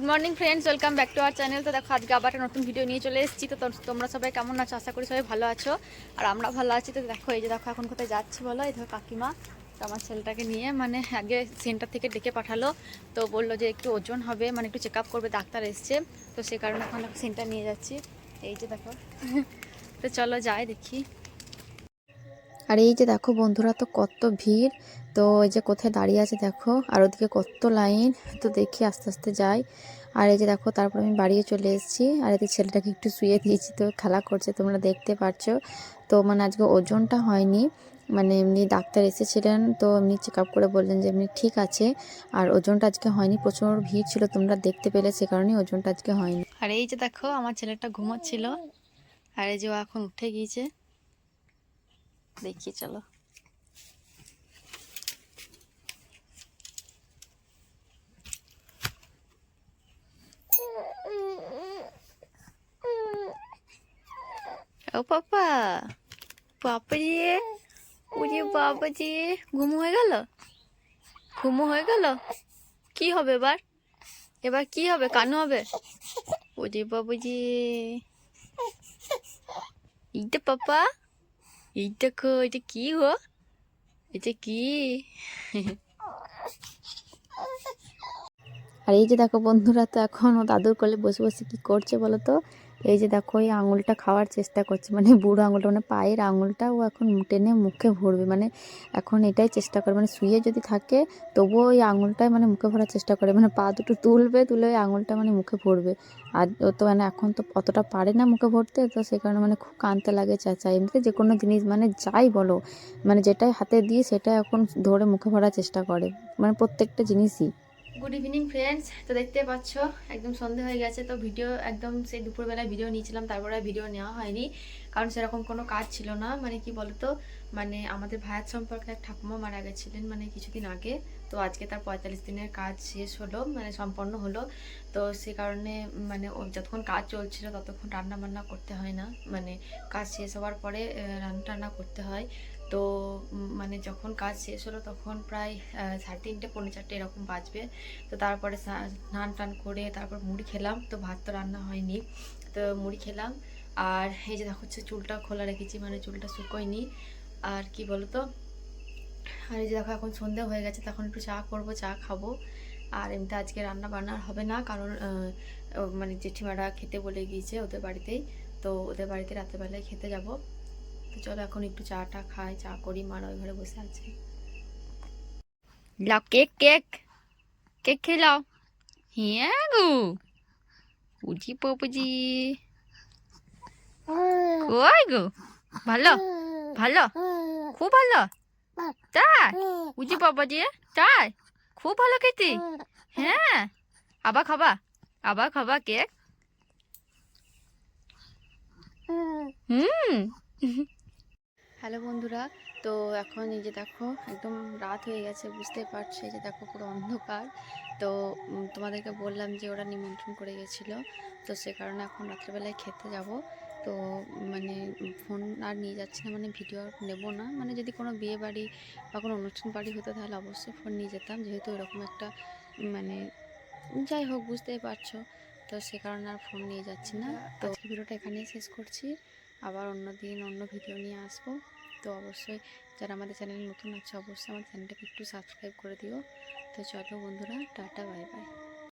Good morning friends welcome back to our channel তো দেখো, আজকে আবার একটা নতুন ভিডিও নিয়ে চলে এসেছি। তো তোম- তোমরা সবাই কেমন আছো? আশা করি সবাই ভালো আছো। আর আমরা ভালো আছি। তো দেখো, এই যে দেখো, এখন কোথায় যাচ্ছি বলো? এই দেখো কাকিমা তো আমার ছেলেটাকে নিয়ে মানে আগে সেন্টার থেকে ডেকে পাঠালো। তো বলল যে একটু ওজন হবে মানে একটু চেক করবে, ডাক্তার এসছে। তো সে কারণে এখন সেন্টার নিয়ে যাচ্ছি। এই যে দেখো। তো চলো যাই দেখি। আর এই যে দেখো বন্ধুরা তো কত ভিড়, তো এই যে কোথায় দাঁড়িয়ে আছে দেখো, আর ওদিকে কত লাইন, তো দেখি আস্তে আস্তে যাই। আর এই যে দেখো তারপর আমি বাড়িয়ে চলে এসেছি, আর এতে ছেলেটাকে একটু শুয়ে দিয়েছি তো খেলা করছে, তোমরা দেখতে পাচ্ছো। তো মানে আজকে ওজনটা হয়নি মানে এমনি ডাক্তার এসেছিলেন, তো এমনি চেক আপ করে বললেন যে এমনি ঠিক আছে, আর ওজনটা আজকে হয়নি, প্রচুর ভিড় ছিল, তোমরা দেখতে পেলে সে কারণেই ওজনটা আজকে হয়নি। আর এই যে দেখো আমার ছেলেটা ঘুমোচ্ছিল, আর এই যে ও এখন উঠে গিয়েছে। দেখি চলো। ও পাপা পাপা জি ওরে বাবা জি ঘুম হয়ে গেল? ঘুম হয়ে গেল? কি হবে এবার? এবার কি হবে? কানু হবে? ওরে বাবা জি এইটা পাপা এই দেখো এটা কি গো? এটা কি? আর এই যে দেখো বন্ধুরা, তো এখন দাদুর কোলে বসে বসে কি করছে বলো তো? এই যে দেখো, এই আঙুলটা খাওয়ার চেষ্টা করছে। মানে বুড়ো আঙুলটা মানে পায়ের আঙুলটা ও এখন টেনে মুখে ভরবে। মানে এখন এটাই চেষ্টা করে। মানে শুয়ে যদি থাকে, তবুও ওই আঙুলটাই মানে মুখে ভরার চেষ্টা করে। মানে পা দুটো তুলবে, তুলে ওই আঙুলটা মানে মুখে ভরবে। আর ও তো মানে এখন তো অতটা পারে না মুখে ভরতে, তো সে কারণে মানে খুব কানতে লাগে চাচা। এমনিতে যে কোনো জিনিস মানে যাই বলো মানে যেটাই হাতে দিয়ে সেটা এখন ধরে মুখে ভরার চেষ্টা করে। মানে প্রত্যেকটা জিনিসই। গুড ইভিনিং ফ্রেন্ডস তো দেখতে পাচ্ছ, একদম সন্ধে হয়ে গেছে, তো ভিডিও একদম সেই দুপুরবেলায় ভিডিও নিয়েছিলাম, তারপরে ভিডিও নেওয়া হয়নি। কারণ সেরকম কোনো কাজ ছিল না। মানে কি বলতো? মানে আমাদের ভাইয়ের সম্পর্কে এক ঠাকুমা মারা গেছিলেন মানে কিছুদিন আগে। তো আজকে তার পঁয়তাল্লিশ দিনের কাজ শেষ হলো মানে সম্পন্ন হলো। তো সে কারণে মানে যতক্ষণ কাজ চলছিল ততক্ষণ রান্না বান্না করতে হয় না। মানে কাজ শেষ হওয়ার পরে রান্না টান্না করতে হয়। তো মানে যখন কাজ শেষ হলো তখন প্রায় সাড়ে তিনটে, পৌনে চারটে এরকম বাজবে। তো তারপরে স্নান টান করে তারপর মুড়ি খেলাম। তো ভাত তো রান্না হয়নি। তো মুড়ি খেলাম। আর এই যে দেখো, হচ্ছে চুলটা খোলা রেখেছি মানে চুলটা শুকোয়নি। আর কি বলতো? আর এই যে দেখো, এখন সন্ধে হয়ে গেছে, তখন একটু চা করব, চা খাব। আর এমনিতে আজকে রান্না বান্না হবে না, কারণ মানে জেঠিমারা খেতে বলে গিয়েছে ওদের বাড়িতেই। তো ওদের বাড়িতে রাত্রেবেলায় খেতে যাব। তো চলো এখন একটু চাটা খাই, চা করি মারা ওই ঘরে বসে আছে। কেক কেক কেক খেয়ে লাও। হ্যাঁ গো। উজি পপুজি কই গো ভালো ভালো খুব ভালো তাই উজি বাবাজি তাই খুব ভালো খেতে হ্যাঁ আবার খাবা আবার খাবা কেক হুম হ্যালো বন্ধুরা, তো এখন এই যে দেখো, একদম রাত হয়ে গেছে বুঝতে পারছ যে দেখো পুরো অন্ধকার। তো তোমাদেরকে বললাম যে ওরা নিমন্ত্রণ করে গেছিল, তো সে কারণে এখন রাত্রেবেলায় খেতে যাব। তো মানে ফোন আর নিয়ে যাচ্ছি না মানে ভিডিও নেব না। মানে যদি কোনো বিয়ে বাড়ি বা কোনো অনুষ্ঠান বাড়ি হতো তাহলে অবশ্যই ফোন নিয়ে যেতাম। যেহেতু এরকম একটা মানে যাই হোক, বুঝতেই পারছ। তো সে কারণে আর ফোন নিয়ে যাচ্ছি না। তো ভিডিওটা এখানেই শেষ করছি। আবার অন্য দিন অন্য ভিডিও নিয়ে আসব। তো অবশ্যই যারা আমাদের চ্যানেলে নতুন আছে, অবশ্যই আমার চ্যানেলটাকে একটু সাবস্ক্রাইব করে দিও। তো চলো বন্ধুরা, টাটা, বাই বাই।